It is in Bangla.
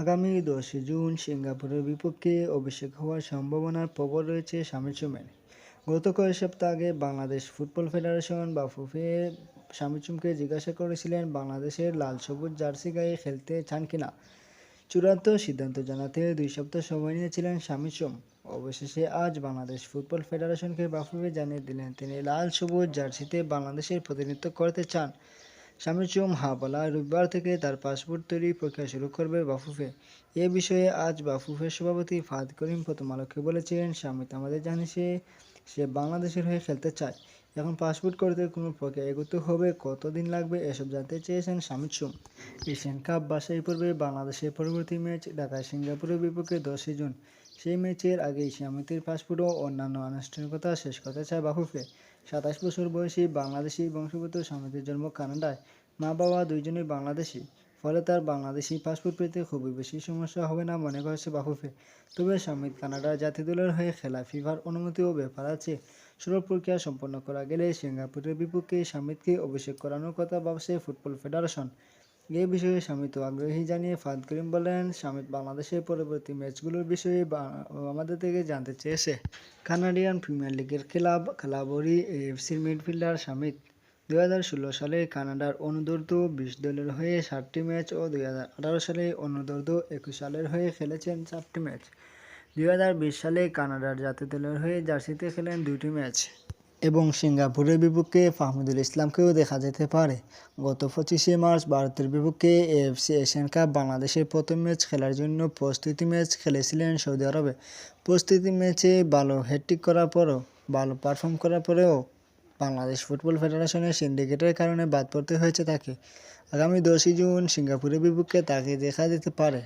আগামী দশই জুন সিঙ্গাপুরের বিপক্ষে অভিষেক হওয়ার সম্ভাবনার প্রবল রয়েছে শামির চুমের গত কয়েক সপ্তাহ আগে বাংলাদেশ ফুটবল ফেডারেশন বা ফুফে শামির চুমকে জিজ্ঞাসা করেছিলেন, বাংলাদেশের লাল সবুজ জার্সি গায়ে খেলতে চান কিনা চূড়ান্ত সিদ্ধান্ত জানাতে দুই সপ্তাহ সময় নিয়েছিলেন শামির চুম অবশেষে আজ বাংলাদেশ ফুটবল ফেডারেশনকে বাফুফে জানিয়ে দিলেন, তিনি লাল সবুজ জার্সিতে বাংলাদেশের প্রতিনিধিত্ব করতে চান। স্বামী চুম, হা রবিবার থেকে তার পাসপোর্ট তৈরি প্রক্রিয়া শুরু করবে বাফুফে। এ বিষয়ে আজ বাফুফের সভাপতি ফাহাদ করিম প্রথম আলোকে বলেছিলেন স্বামী আমাদের জানিয়েছে সে বাংলাদেশের হয়ে খেলতে চায়। এখন পাসপোর্ট করতে কোনো প্রক্রিয়া এগোতে হবে, কতদিন লাগবে এসব জানতে চেয়েছেন চুম। এশিয়ান কাপ বাছাই পর্বে বাংলাদেশের পরবর্তী ম্যাচ ঢাকায় সিঙ্গাপুরের বিপক্ষে দশই জুন। সেই ম্যাচের আগেই স্বামীতির পাসপোর্ট ও অন্যান্য আনুষ্ঠানিকতা শেষ করতে চায় বাফুফে। সাতাশ বছর বয়সী বাংলাদেশি বংশগত স্বামীদের জন্ম কানাডায়। মা বাবা দুইজনই বাংলাদেশি, ফলে তার বাংলাদেশি পাসপোর্ট পেতে খুবই বেশি সমস্যা হবে না মনে করছে বাফুফে। তবে স্বামী কানাডার জাতীয় দলের হয়ে খেলা ফিফার ও ব্যাপার আছে। সরল প্রক্রিয়া সম্পন্ন করা গেলে সিঙ্গাপুরের বিপক্ষে স্বামীকে অভিষেক করানোর কথা ভাবছে ফুটবল ফেডারেশন। এ বিষয়ে স্বামী তো আগ্রহী জানিয়ে ফাদ করিম বলেন, স্বামী বাংলাদেশের পরবর্তী ম্যাচগুলোর বিষয়ে আমাদের থেকে জানতে চেয়েছে। কানাডিয়ান প্রিমিয়ার লিগের ক্লাব খেলাবরি এএফসির মিডফিল্ডার স্বামিত দুই হাজার ষোলো সালে কানাডার অনুদর্দ বিশ দলের হয়ে ষাটটি ম্যাচ ও দুই হাজার আঠারো সালে অনুদর্দ একুশ সালের হয়ে খেলেছেন চারটি ম্যাচ। দুই হাজার বিশ সালে কানাডার জাতীয় দলের হয়ে জার্সিতে খেলেন দুটি ম্যাচ। এবং সিঙ্গাপুরের বিপক্ষে ফাহমুদুল ইসলামকেও দেখা যেতে পারে। গত পঁচিশে মার্চ ভারতের বিপক্ষে এএফসি এশিয়ান কাপ বাংলাদেশের প্রথম ম্যাচ খেলার জন্য প্রস্তুতি ম্যাচ খেলেছিলেন সৌদি আরবে। প্রস্তুতি ম্যাচে ভালো হ্যাট্রিক করার পরও, ভালো পারফর্ম করার পরেও বাংলাদেশ ফুটবল ফেডারেশনের সিন্ডিকেটের কারণে বাদ পড়তে হয়েছে তাকে। আগামী দশই জুন সিঙ্গাপুরের বিপক্ষে তাকে দেখা যেতে পারে।